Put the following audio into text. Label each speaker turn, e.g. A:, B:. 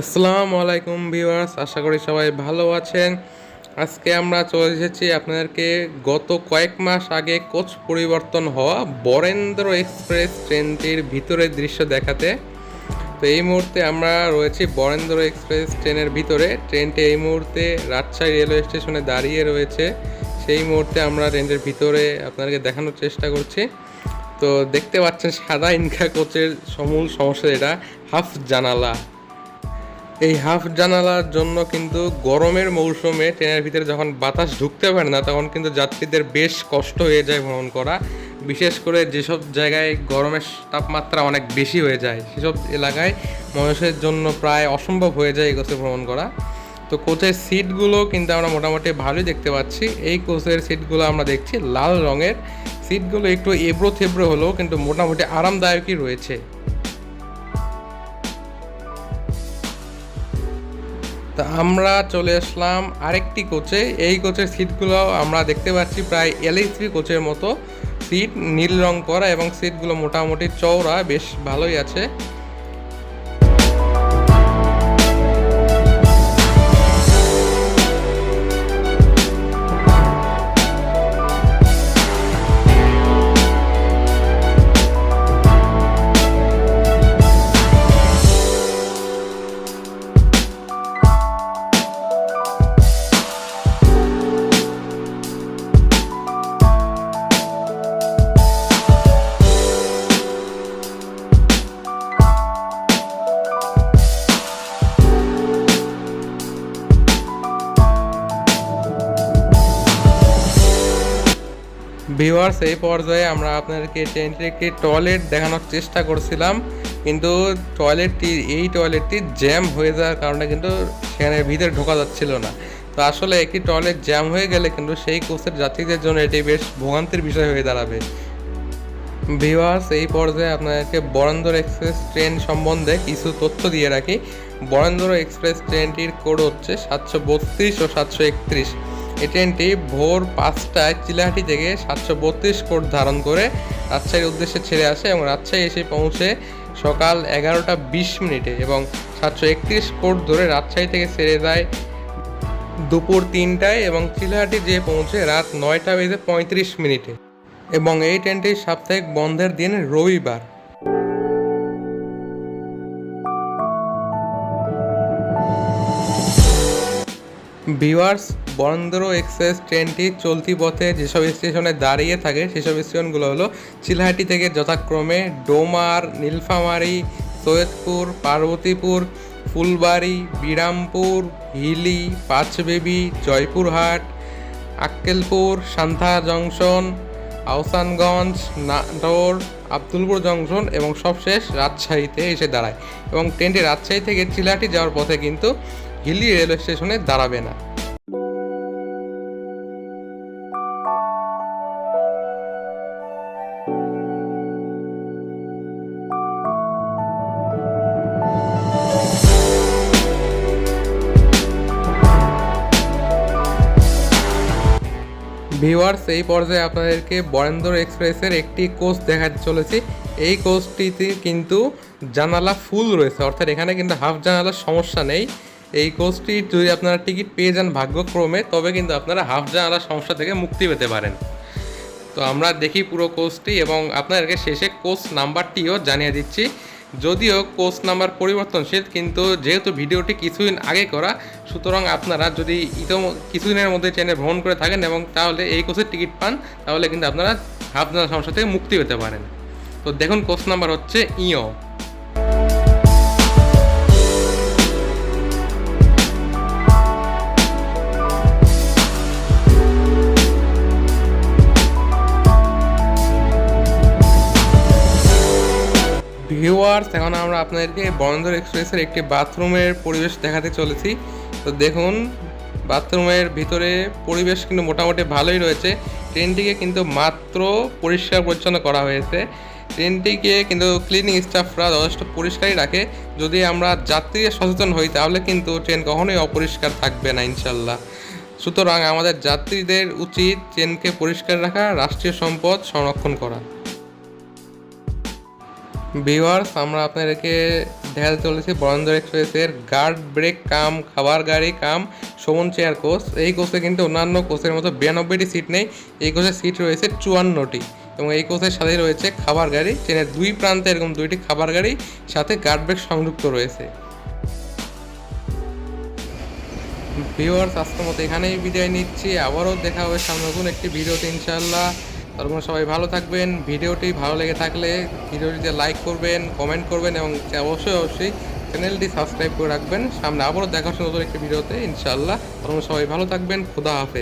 A: আসসালামু আলাইকুম ভিউয়ার্স, আশা করি সবাই ভালো আছেন। আজকে আমরা চলে এসেছি আপনাদেরকে গত কয়েক মাস আগে কোচ পরিবর্তন হওয়া বরেন্দ্র এক্সপ্রেস ট্রেনটির ভিতরের দৃশ্য দেখাতে। তো এই মুহূর্তে আমরা রয়েছি বরেন্দ্র এক্সপ্রেস ট্রেনের ভিতরে। ট্রেনটি এই মুহূর্তে রাজশাহী রেলওয়ে স্টেশনে দাঁড়িয়ে রয়েছে। সেই মুহূর্তে আমরা ট্রেনটির ভিতরে আপনাদেরকে দেখানোর চেষ্টা করছি। তো দেখতে পাচ্ছেন সাদা ইনকা কোচের সমূল সমস্যা এটা হাফ জানালা। এই হাফ জানালার জন্য কিন্তু গরমের মৌসুমে ট্রেনের ভিতরে যখন বাতাস ঢুকতে পারে না, তখন কিন্তু যাত্রীদের বেশ কষ্ট হয়ে যায় ভ্রমণ করা। বিশেষ করে যেসব জায়গায় গরমের তাপমাত্রা অনেক বেশি হয়ে যায়, সেসব এলাকায় মানুষের জন্য প্রায় অসম্ভব হয়ে যায় এই কোচে ভ্রমণ করা। তো কোচের সিটগুলো কিন্তু আমরা মোটামুটি ভালোই দেখতে পাচ্ছি। এই কোচের সিটগুলো আমরা দেখছি লাল রঙের। সিটগুলো একটু এবড়ো থেবড়ো হলেও কিন্তু মোটামুটি আরামদায়কই রয়েছে। তা আমরা চলে আসলাম আরেকটি কোচে। এই কোচের সিটগুলো আমরা দেখতে পাচ্ছি প্রায় এলএসবি কোচের মতো। সিট নীল রং করা এবং সিটগুলো মোটামুটি চওড়া, বেশ ভালোই আছে। ভিউয়ার্স, এই পর্যায়ে আমরা আপনাদেরকে ট্রেনটির একটি টয়লেট দেখানোর চেষ্টা করছিলাম। কিন্তু টয়লেটটি, এই টয়লেটটি জ্যাম হয়ে যাওয়ার কারণে কিন্তু সেখানে ভিতরে ঢোকা যাচ্ছিল না। তো আসলে একটি টয়লেট জ্যাম হয়ে গেলে কিন্তু সেই কোচের যাত্রীদের জন্য এটি বেশ ভোগান্তির বিষয় হয়ে দাঁড়াবে। ভিওয়ার্স এই পর্যায়ে আপনাদেরকে বরেন্দ্র এক্সপ্রেস ট্রেন সম্বন্ধে কিছু তথ্য দিয়ে রাখি। বরেন্দ্র এক্সপ্রেস ট্রেনটির কোড হচ্ছে সাতশো বত্রিশ ও সাতশো একত্রিশ। এই ট্রেনটি ভোর পাঁচটায় চিলাহাটি থেকে সাতশো বত্রিশ কোড ধারণ করে রাজশাহীর উদ্দেশ্যে ছেড়ে আসে এবং রাজশাহী এসে পৌঁছে সকাল এগারোটা বিশ মিনিটে এবং সাতশো একত্রিশ কোড ধরে রাজশাহী থেকে ছেড়ে যায় দুপুর তিনটায় এবং চিলাহাটি যেয়ে পৌঁছে রাত নয়টা বেজে পঁয়ত্রিশ মিনিটে। এবং এই ট্রেনটি সাপ্তাহিক বন্ধের দিন রবিবার। ভিওয়ার্স বরেন্দ্র এক্সপ্রেস ট্রেনটি চলতি পথে যেসব স্টেশনে দাঁড়িয়ে থাকে, সেসব স্টেশনগুলো হলো চিলহাটি থেকে যথাক্রমে ডোমার, নীলফামারী, সৈয়দপুর, পার্বতীপুর, ফুলবাড়ি, বিরামপুর, হিলি, পাঁচবেবি, জয়পুরহাট, আক্কেলপুর, সান্থা জংশন আহসানগঞ্জ নাটোর, আবদুলপুর জংশন এবং সবশেষ রাজশাহীতে এসে দাঁড়ায়। এবং ট্রেনটি রাজশাহী থেকে চিলাহাটি যাওয়ার পথে কিন্তু হিলি রেলওয়ে স্টেশনে দাঁড়াবে না। ভিওয়ার্স এই পর্যায়ে আপনাদেরকে বরেন্দ্র এক্সপ্রেসের একটি কোচ দেখাতে চলেছি। এই কোচটিতে কিন্তু জানালা ফুল রয়েছে, অর্থাৎ এখানে কিন্তু হাফ জানালার সমস্যা নেই। এই কোচটি যদি আপনারা টিকিট পেয়ে যান ভাগ্যক্রমে, তবে কিন্তু আপনারা হাফ জানালার সমস্যা থেকে মুক্তি পেতে পারেন। তো আমরা দেখি পুরো কোচটি এবং আপনাদেরকে শেষে কোচ নাম্বারটিও জানিয়ে দিচ্ছি। যদিও কোচ নাম্বার পরিবর্তনশীল, কিন্তু যেহেতু ভিডিওটি কিছুদিন আগে করা, সুতরাং আপনারা যদি ইতো কিছুদিনের মধ্যে ট্রেনে ভ্রমণ করে থাকেন এবং তাহলে এই কোচের টিকিট পান, তাহলে কিন্তু আপনারা হাফ জানালা সমস্যা থেকে মুক্তি পেতে পারেন। তো দেখুন কোচ নাম্বার হচ্ছে ইও ভিউয়ার্স এখন আমরা আপনাদেরকে বন্দর এক্সপ্রেসের একটি বাথরুমের পরিবেশ দেখাতে চলেছি। তো দেখুন বাথরুমের ভিতরে পরিবেশ কিন্তু মোটামুটি ভালোই রয়েছে। ট্রেনটিকে কিন্তু মাত্র পরিষ্কার পরিচ্ছন্ন করা হয়েছে। ট্রেনটিকে কিন্তু ক্লিনিং স্টাফরা যথেষ্ট পরিষ্কারই রাখে। যদি আমরা যাত্রীরা সচেতন হই, তাহলে কিন্তু ট্রেন কখনোই অপরিষ্কার থাকবে না ইনশাল্লাহ সুতরাং আমাদের যাত্রীদের উচিত ট্রেনকে পরিষ্কার রাখা, রাষ্ট্রীয় সম্পদ সংরক্ষণ করা। ভিউয়ার্স, আমরা আপনাদেরকে দেখা চলেছি বরেন্দ্র এক্সপ্রেসের গার্ড ব্রেক কাম, খাবার গাড়ি কাম, সুমন চেয়ার কোচ এই কোচে কিন্তু অন্যান্য কোচের মতো বিরানব্বইটি সিট নেই। এই কোচের সিট রয়েছে চুয়ান্নটি। এবং এই কোচের সাথে রয়েছে খাবার গাড়ি। ট্রেনের দুই প্রান্তে এরকম দুইটি খাবার গাড়ি, সাথে গার্ড ব্রেক সংযুক্ত রয়েছে। ভিওয়ার্স আজকের মতো এখানেই বিদায় নিচ্ছি। আবারও দেখা হবে সামনে নতুন একটি ভিডিওতে ইনশাল্লাহ তখন সবাই ভালো থাকবেন। ভিডিওটি ভালো লেগে থাকলে ভিডিওটিতে লাইক করবেন কমেন্ট করবেন এবং অবশ্যই অবশ্যই চ্যানেলটি সাবস্ক্রাইব করে রাখবেন। সামনে আবারও দেখা হচ্ছে নতুন একটি ভিডিওতে। ইনশাল্লাহ তারপর সবাই ভালো থাকবেন। খুদা হাফেজ।